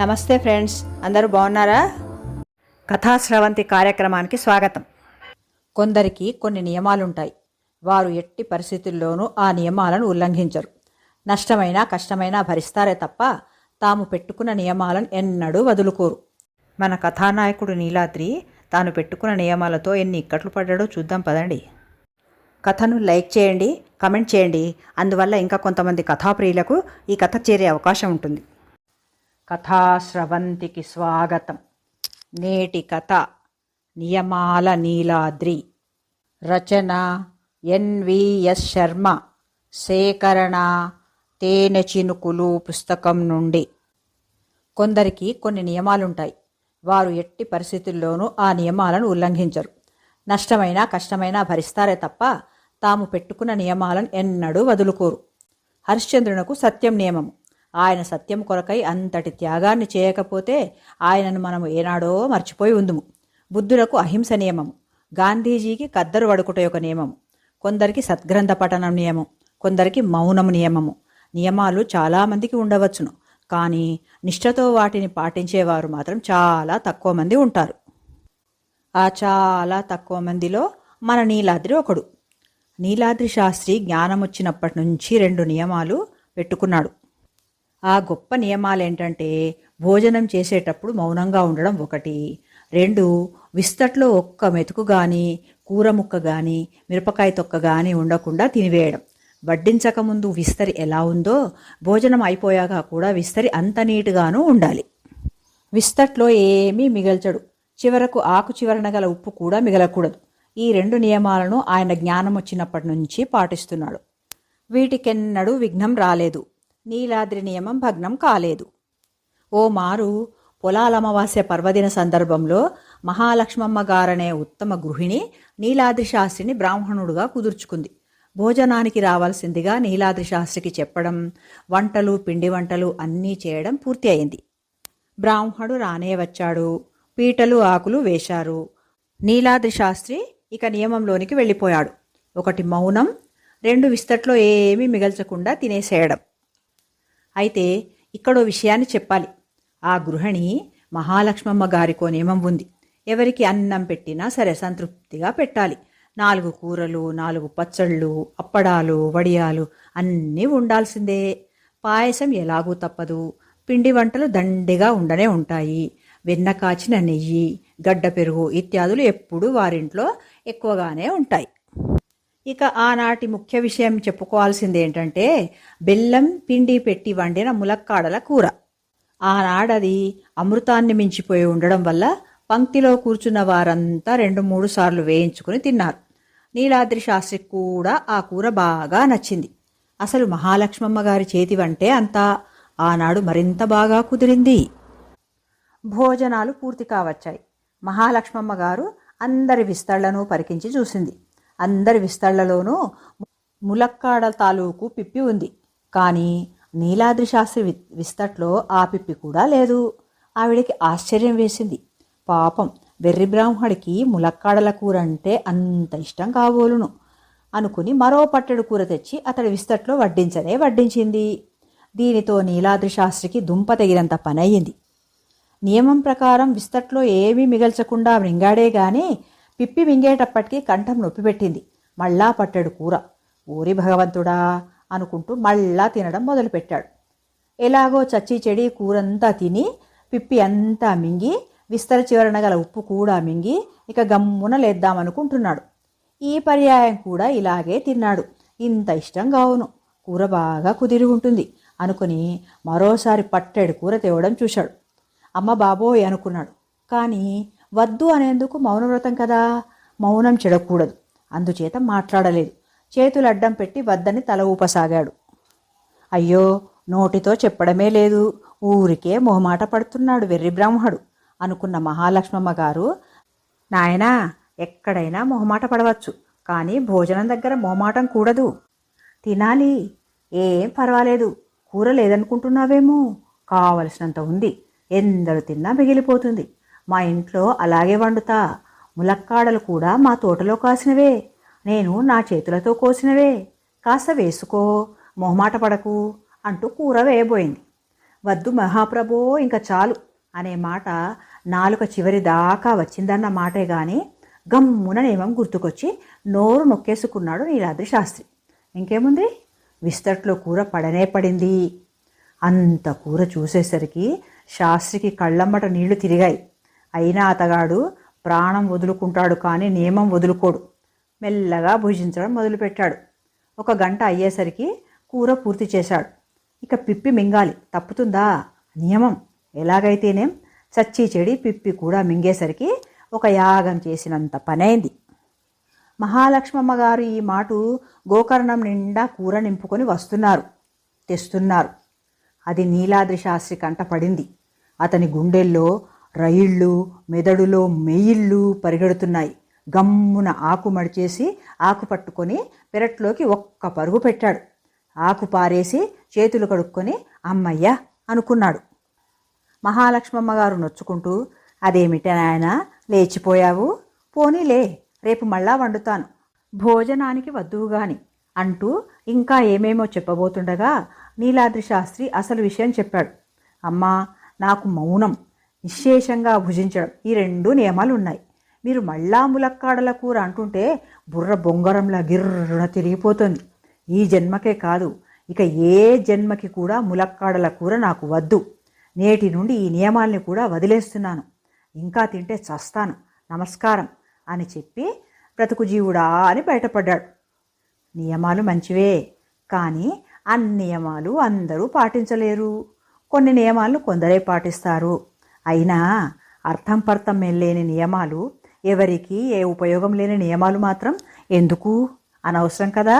నమస్తే ఫ్రెండ్స్ అందరూ బాగున్నారా? కథాశ్రవంతి కార్యక్రమానికి స్వాగతం. కొందరికి కొన్ని నియమాలుంటాయి. వారు ఎట్టి పరిస్థితుల్లోనూ ఆ నియమాలను ఉల్లంఘించరు. నష్టమైనా కష్టమైనా భరిస్తారే తప్ప తాము పెట్టుకున్న నియమాలను ఎన్నడూ వదులుకోరు. మన కథానాయకుడు నీలాద్రి తాను పెట్టుకున్న నియమాలతో ఎన్ని ఇక్కట్లు పడ్డాడో చూద్దాం పదండి. కథను లైక్ చేయండి కమెంట్ చేయండి. అందువల్ల ఇంకా కొంతమంది కథాప్రియులకు ఈ కథ చేరే అవకాశం ఉంటుంది. కథాశ్రవంతికి స్వాగతం. నేటి కథ నియమాల నీలాద్రి. రచన ఎన్విఎస్ శర్మ. సేకరణ తేనె చినుకులు పుస్తకం నుండి. కొందరికి కొన్ని నియమాలుంటాయి. వారు ఎట్టి పరిస్థితుల్లోనూ ఆ నియమాలను ఉల్లంఘించరు. నష్టమైనా కష్టమైనా భరిస్తారే తప్ప తాము పెట్టుకున్న నియమాలను ఎన్నడూ వదులుకోరు. హరిశ్చంద్రునకు సత్యం నియమము. ఆయన సత్యం కొరకై అంతటి త్యాగాన్ని చేయకపోతే ఆయనను మనము ఏనాడో మర్చిపోయి ఉందుము. బుద్ధులకు అహింస నియమము. గాంధీజీకి కద్దరు వడుకుట యొక్క నియమము. కొందరికి సద్గ్రంథ పఠనం నియమం కొందరికి మౌనము నియమము. నియమాలు చాలామందికి ఉండవచ్చును. కానీ నిష్ఠతో వాటిని పాటించేవారు మాత్రం చాలా తక్కువ మంది ఉంటారు. ఆ చాలా తక్కువ మందిలో మన నీలాద్రి ఒకడు. నీలాద్రి శాస్త్రి జ్ఞానం వచ్చినప్పటి నుంచి రెండు నియమాలు పెట్టుకున్నాడు. ఆ గొప్ప నియమాలు ఏంటంటే భోజనం చేసేటప్పుడు మౌనంగా ఉండడం ఒకటి. రెండు విస్తట్లో ఒక్క మెతుకు కానీ కూర ముక్క కానీ మిరపకాయ తొక్క కానీ ఉండకుండా తినివేయడం. వడ్డించకముందు విస్తరి ఎలా ఉందో భోజనం అయిపోయాక కూడా విస్తరి అంత నీటుగానూ ఉండాలి. విస్తట్లో ఏమీ మిగల్చడు. చివరకు ఆకు చివరన గల ఉప్పు కూడా మిగలకూడదు. ఈ రెండు నియమాలను ఆయన జ్ఞానం వచ్చినప్పటి నుంచి పాటిస్తున్నాడు. వీటికెన్నడూ విఘ్నం రాలేదు. నీలాద్రి నియమం భగ్నం కాలేదు. ఓ మారు పొలాల అమావాస్య పర్వదిన సందర్భంలో మహాలక్ష్మమ్మ గారనే ఉత్తమ గృహిణి నీలాద్రి శాస్త్రిని బ్రాహ్మణుడుగా కుదుర్చుకుంది. భోజనానికి రావాల్సిందిగా నీలాద్రి శాస్త్రికి చెప్పడం వంటలు పిండి వంటలు అన్నీ చేయడం పూర్తి అయింది. బ్రాహ్మణుడు రానే వచ్చాడు. పీటలు ఆకులు వేశారు. నీలాద్రి శాస్త్రి ఇక నియమంలోనికి వెళ్ళిపోయాడు. ఒకటి మౌనం రెండు విస్తట్లో ఏమీ మిగల్చకుండా తినేసేయడం. అయితే ఇక్కడో విషయాన్ని చెప్పాలి. ఆ గృహిణి మహాలక్ష్మమ్మ గారికో నియమం ఉంది. ఎవరికి అన్నం పెట్టినా సరే సంతృప్తిగా పెట్టాలి. నాలుగు కూరలు నాలుగు పచ్చళ్ళు అప్పడాలు వడియాలు అన్నీ ఉండాల్సిందే. పాయసం ఎలాగూ తప్పదు. పిండి వంటలు దండిగా ఉండనే ఉంటాయి. వెన్న కాచిన నెయ్యి గడ్డ పెరుగు ఇత్యాదులు ఎప్పుడూ వారింట్లో ఎక్కువగానే ఉంటాయి. ఇక ఆనాటి ముఖ్య విషయం చెప్పుకోవాల్సింది ఏంటంటే బెల్లం పిండి పెట్టి వండిన ములక్కాడల కూర. ఆనాడది అమృతాన్ని మించిపోయి ఉండడం వల్ల పంక్తిలో కూర్చున్న వారంతా రెండు మూడు సార్లు వేయించుకుని తిన్నారు. నీలాద్రి శాస్త్రికి కూడా ఆ కూర బాగా నచ్చింది. అసలు మహాలక్ష్మమ్మ గారి చేతి వంటే అంతా ఆనాడు మరింత బాగా కుదిరింది. భోజనాలు పూర్తి కావచ్చాయి. మహాలక్ష్మమ్మ గారు అందరి విస్తళ్ళను పరికించి చూసింది. అందరి విస్తళ్ళలోనూ ములక్కాడ తాలూకు పిప్పి ఉంది. కానీ నీలాద్రి శాస్త్రి వి విస్తట్లో ఆ పిప్పి కూడా లేదు. ఆవిడకి ఆశ్చర్యం వేసింది. పాపం వెర్రి బ్రాహ్మడికి ములక్కాడల కూర అంటే అంత ఇష్టం కాబోలును అనుకుని మరో పట్టెడు కూర తెచ్చి అతడి విస్తట్లో వడ్డించనే వడ్డించింది. దీనితో నీలాద్రి శాస్త్రికి దుంప తగినంత పనయ్యింది. నియమం ప్రకారం విస్తట్లో ఏమీ మిగల్చకుండా మృంగాడే గాని పిప్పి మింగేటప్పటికీ కంఠం నొప్పి పెట్టింది మళ్ళా పట్టాడు కూర. ఊరి భగవంతుడా అనుకుంటూ మళ్ళా తినడం మొదలుపెట్టాడు. ఎలాగో చచ్చి చెడి కూరంతా తిని పిప్పి అంతా మింగి విస్తర చివరన గల ఉప్పు కూడా మింగి ఇక గమ్మున లేద్దామనుకుంటున్నాడు. ఈ పర్యాయం కూడా ఇలాగే తిన్నాడు. ఇంత ఇష్టం కావును కూర బాగా కుదిరి ఉంటుంది అనుకుని మరోసారి పట్టెడు కూర తేవడం చూశాడు. అమ్మ బాబోయ్ అనుకున్నాడు. కానీ వద్దు అనేందుకు మౌనవ్రతం కదా? మౌనం చెడకూడదు. అందుచేత మాట్లాడలేదు. చేతులు అడ్డం పెట్టి వద్దని తల ఊపసాగాడు. అయ్యో నోటితో చెప్పడమే లేదు. ఊరికే మొహమాట పడుతున్నాడు వెర్రి బ్రాహ్మడు. అనుకున్న మహాలక్ష్మమ్మ గారు నాయనా ఎక్కడైనా మొహమాట పడవచ్చు. కానీ భోజనం దగ్గర మొహమాటం కూడదు. తినాలి. ఏం పర్వాలేదు. కూర లేదనుకుంటున్నావేమో? కావలసినంత ఉంది. ఎందరు తిన్నా మిగిలిపోతుంది. మా ఇంట్లో అలాగే వండుతా. ములక్కాడలు కూడా మా తోటలో కాసినవే. నేను నా చేతులతో కోసినవే. కాస్త వేసుకో మొహమాట పడకు అంటూ కూర వేయబోయింది. వద్దు మహాప్రభో ఇంకా చాలు అనే మాట నాలుక చివరి దాకా వచ్చిందన్న మాటే గాని గమ్మున నియమం గుర్తుకొచ్చి నోరు నొక్కేసుకున్నాడు నీలాద్రి శాస్త్రి. ఇంకేముంది? విస్తట్లో కూర పడనే పడింది. అంత కూర చూసేసరికి శాస్త్రికి కళ్ళమ్మట నీళ్ళు తిరిగాయి. అయినా అతగాడు ప్రాణం వదులుకుంటాడు కానీ నియమం వదులుకోడు. మెల్లగా భుజించడం మొదలుపెట్టాడు. ఒక గంట అయ్యేసరికి కూర పూర్తి చేశాడు. ఇక పిప్పి మింగాలి. తప్పుతుందా? నియమం. ఎలాగైతేనేం చచ్చి చెడి పిప్పి కూడా మింగేసరికి ఒక యాగం చేసినంత పనైంది. మహాలక్ష్మమ్మ గారు ఈ మాటు గోకర్ణం నిండా కూర నింపుకొని వస్తున్నారు. తెస్తున్నారు. అది నీలాద్రి శాస్త్రి కంట పడింది. అతని గుండెల్లో రైళ్ళు మెదడులో మెయిళ్ళు పరిగెడుతున్నాయి. గమ్మున ఆకు మడిచేసి ఆకు పట్టుకొని పెరట్లోకి ఒక్క పరుగు పెట్టాడు. ఆకు పారేసి చేతులు కడుక్కొని అమ్మయ్య అనుకున్నాడు. మహాలక్ష్మమ్మ గారు నొచ్చుకుంటూ అదేమిటి నాయన లేచిపోయావు? పోనీలే రేపు మళ్ళా వండుతాను. భోజనానికి వద్దువుగాని అంటూ ఇంకా ఏమేమో చెప్పబోతుండగా నీలాద్రి శాస్త్రి అసలు విషయం చెప్పాడు. అమ్మా నాకు మౌనం. నిశ్శేషంగా భుజించడం. ఈ రెండు నియమాలు ఉన్నాయి మీరు మళ్ళా ములక్కాడల కూర అంటుంటే బుర్ర బొంగరంలా గిర్రున తిరిగిపోతుంది. ఈ జన్మకే కాదు ఇక ఏ జన్మకి కూడా ములక్కాడల కూర నాకు వద్దు. నేటి నుండి ఈ నియమాల్ని కూడా వదిలేస్తున్నాను. ఇంకా తింటే చస్తాను. నమస్కారం అని చెప్పి బ్రతుకు జీవుడా అని బయటపడ్డాడు. నియమాలు మంచివే కానీ అన్ని నియమాలు అందరూ పాటించలేరు. కొన్ని నియమాలను కొందరే పాటిస్తారు. అయినా అర్థం పర్థం లేని నియమాలు ఎవరికి ఏ ఉపయోగం లేని నియమాలు మాత్రం ఎందుకు? అనవసరం కదా?